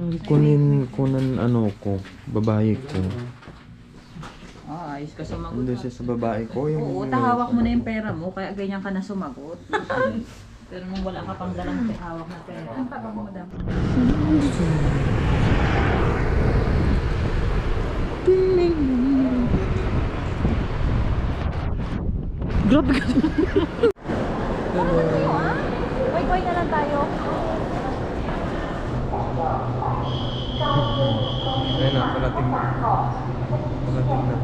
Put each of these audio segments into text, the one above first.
Kunin, kunan ano ko, babae ko. Ah, ayos ka sumagot. Ando siya sa babae ko. Yung, Oo, tahawak mo na yung pera mo, kaya ganyan ka na sumagot. Pero nung wala ka pang dalang hawak na pera. Ang tawag mo, madam? Grabe ka. Wait, na lang tayo. Ayun na, parating na. Parating na.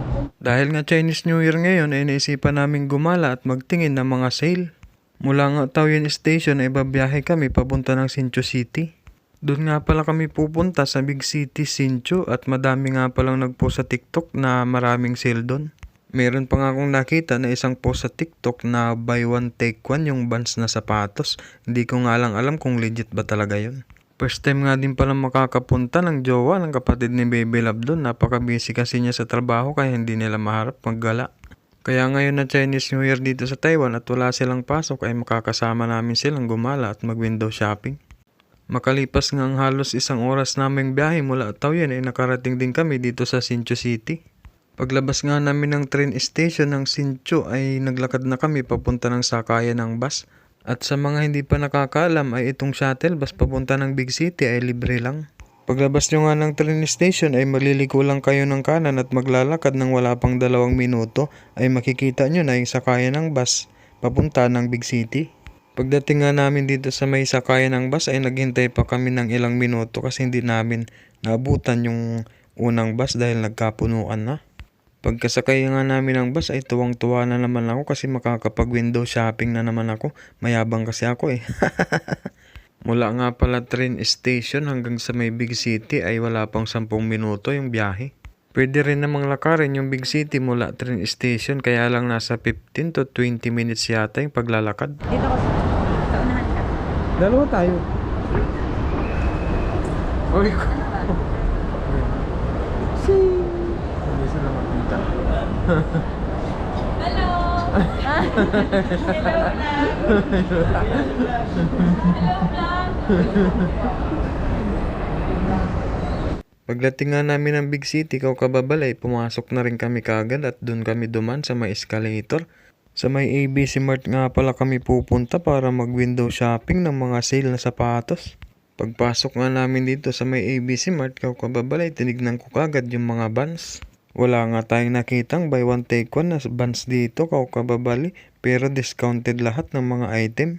Dahil nga Chinese New Year ngayon, ay naisipan namin gumala at magtingin ng mga sale. Mula nga Taoyuan Station ay babiyahe kami papunta ng Sincho City. Doon nga pala kami pupunta sa Big City Sincho at madami nga palang nagpost sa TikTok na maraming sale doon. Meron pa nga akong nakita na isang post sa TikTok na buy one take one yung Vans na sapatos. Hindi ko nga lang alam kung legit ba talaga yun. First time nga din pala makakapunta ng jowa ng kapatid ni Baby Love doon. Napaka-busy kasi niya sa trabaho kaya hindi nila maharap maggala. Kaya ngayon na Chinese New Year dito sa Taiwan at wala silang pasok ay makakasama namin silang gumala at mag-window shopping. Makalipas nga ang halos isang oras naming biyahe mula Taoyuan ay nakarating din kami dito sa Sincho City. Paglabas nga namin ng train station ng Sincho ay naglakad na kami papunta ng sakayan ng bus. At sa mga hindi pa nakakaalam ay itong shuttle bus papunta ng Big City ay libre lang. Paglabas nyo nga ng train station ay maliliko lang kayo ng kanan at maglalakad ng wala pang dalawang minuto ay makikita nyo na yung sakayan ng bus papunta ng Big City. Pagdating nga namin dito sa may sakayan ng bus ay naghintay pa kami ng ilang minuto kasi hindi namin naabutan yung unang bus dahil nagkapunuan na. Pagkasakay nga namin ng bus ay tuwang-tuwa na naman ako kasi makakapag window shopping na naman ako. Mayabang kasi ako eh. Mula nga pala train station hanggang sa may big city ay wala pang 10 minuto yung biyahe. Pwede rin namang lakarin yung big city mula train station kaya lang nasa 15 to 20 minutes yata yung paglalakad. Dito ko sa, unahan ka. Dalawa tayo. Uy, ko. Hindi makita. Hello! Hello, Pagdating nga namin ng big city, kaw kababalay, pumasok na rin kami kagad at doon kami duman sa may escalator. Sa may ABC Mart nga pala kami pupunta para mag window shopping ng mga sale na sapatos. Pagpasok nga namin dito sa may ABC Mart, kaw kababalay, tinignan ko kagad yung mga vans. Wala nga tayong nakitang buy one take one na vans dito, kaw kababali, pero discounted lahat ng mga item.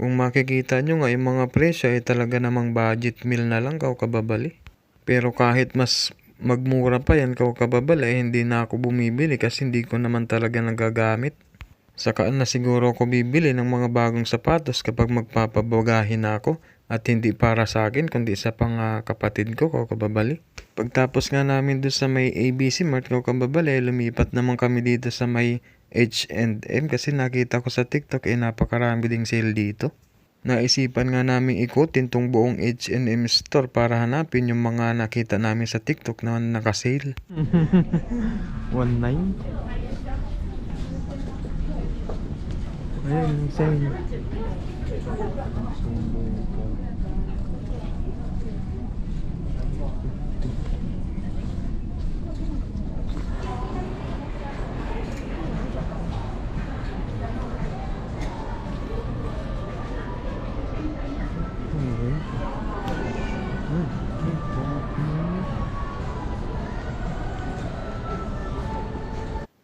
Kung makikita nyo nga yung mga presyo ay talaga namang budget meal na lang, kaw kababali. Pero kahit mas magmura pa yan kaw kababala eh, hindi na ako bumibili kasi hindi ko naman talaga nagagamit. Saka na siguro ako bibili ng mga bagong sapatos kapag magpapabagahin na ako at hindi para sa akin kundi sa pang ah, kapatid ko kaw kababali. Pagtapos nga namin doon sa may ABC Mart kaw kababali lumipat naman kami dito sa may H&M kasi nakita ko sa TikTok eh napakarami ding sale dito. Naisipan nga namin ikutin tong buong H&M store para hanapin yung mga nakita namin sa TikTok na nakasale. 1.9 Ayun, sale.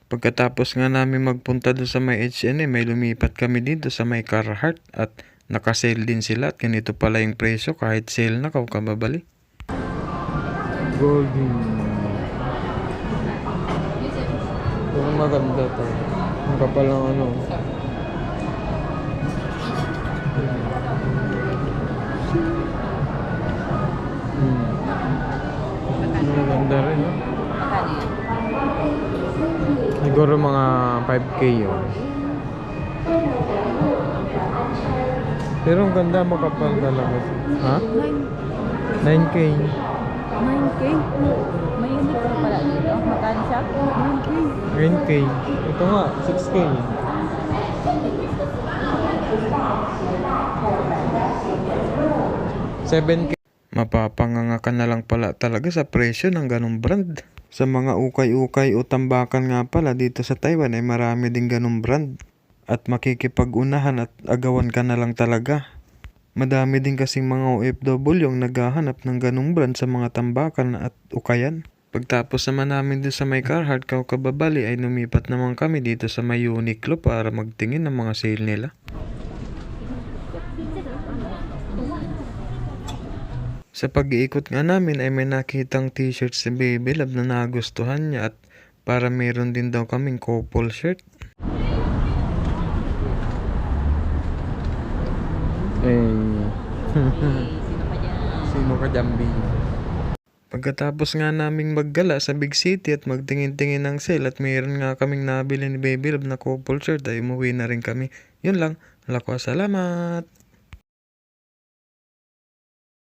Pagkatapos nga namin magpunta doon sa may H&M, may lumipat kami dito sa may Carhartt at nakasale din sila at ganito pala yung presyo kahit sale na kababali. Golden. Pero maganda to. Ang kapal ng ano. Hmm. Maganda rin? Siguro mga 5k yun. Pero ang ganda makapal talaga. Ha? 9k. 9K? May uniform pala dito. Magkano siya? 9K. 9k. Ito nga, 6k. Seven k Mapapanganga ka na lang pala talaga sa presyo ng ganong brand. Sa mga ukay-ukay o tambakan nga pala dito sa Taiwan ay marami din ganong brand. At makikipag-unahan at agawan ka na lang talaga. Madami din kasing mga OFW yung naghahanap ng ganong brand sa mga tambakan at ukayan. Pagtapos naman namin dun sa may Carhartt Kau Kababali ay lumipat naman kami dito sa may Uniqlo para magtingin ng mga sale nila. Sa pag-iikot nga namin ay may nakitang t-shirt si Baby Love na nagustuhan niya at para meron din daw kaming couple shirt. Eh, Sino dyan? sino ka Jambi? Pagkatapos nga naming maggala sa Big City at magtingin-tingin ng sale at mayroon nga kaming nabili ni Baby Love na couple shirt ay umuwi na rin kami. Yun lang. Alako, salamat!